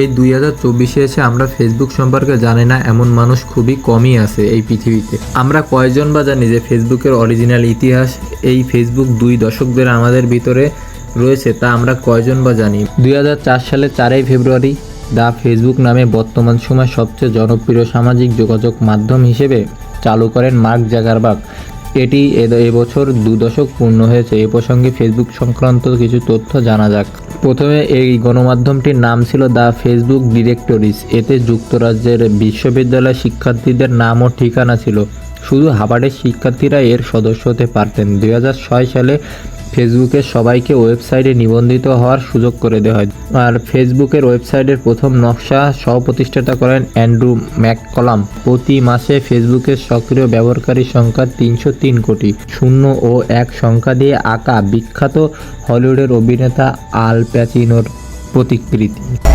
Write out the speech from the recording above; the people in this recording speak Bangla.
এই দুই হাজার চব্বিশে এসে আমরা ফেসবুক সম্পর্কে জানি না, এমন মানুষ খুবই কমই আছে এই পৃথিবীতে। আমরা কয়জন বা জানি যে ফেসবুকের অরিজিনাল ইতিহাস, এই ফেসবুক দুই দশক ধরে আমাদের ভিতরে রয়েছে তা আমরা কয়জন বা জানি? দুই হাজার চার সালে চারই ফেব্রুয়ারি দা ফেসবুক নামে বর্তমান সময় সবচেয়ে জনপ্রিয় সামাজিক যোগাযোগ মাধ্যম হিসেবে চালু করেন মার্ক জাগারবাগ এটি এবছর দু দশক পূর্ণ হয়েছে। এ প্রসঙ্গে ফেসবুক সংক্রান্ত কিছু তথ্য জানা যাক। প্রথমে এই গণমাধ্যমটির নাম ছিল দ্য ফেসবুক ডিরেক্টরিস এতে যুক্তরাজ্যের বিশ্ববিদ্যালয় শিক্ষার্থীদের নাম ও ঠিকানা ছিল। শুধু হাবার্ডের শিক্ষার্থীরা এর সদস্য হতে পারতেন। দু হাজার ছয় সালে ফেসবুকের সবাইকে ওয়েবসাইটে নিবন্ধিত হওয়ার সুযোগ করে দেওয়া হয়। আর ফেসবুকের ওয়েবসাইটের প্রথম নকশা সহ-প্রতিষ্ঠাতা করেন অ্যান্ড্রু ম্যাককলাম। প্রতি মাসে ফেসবুকের সক্রিয় ব্যবহারকারী সংখ্যা তিনশো তিন কোটি। শূন্য ও এক সংখ্যা দিয়ে আঁকা বিখ্যাত হলিউডের অভিনেতা আল প্যাচিনোর প্রতিকৃতি।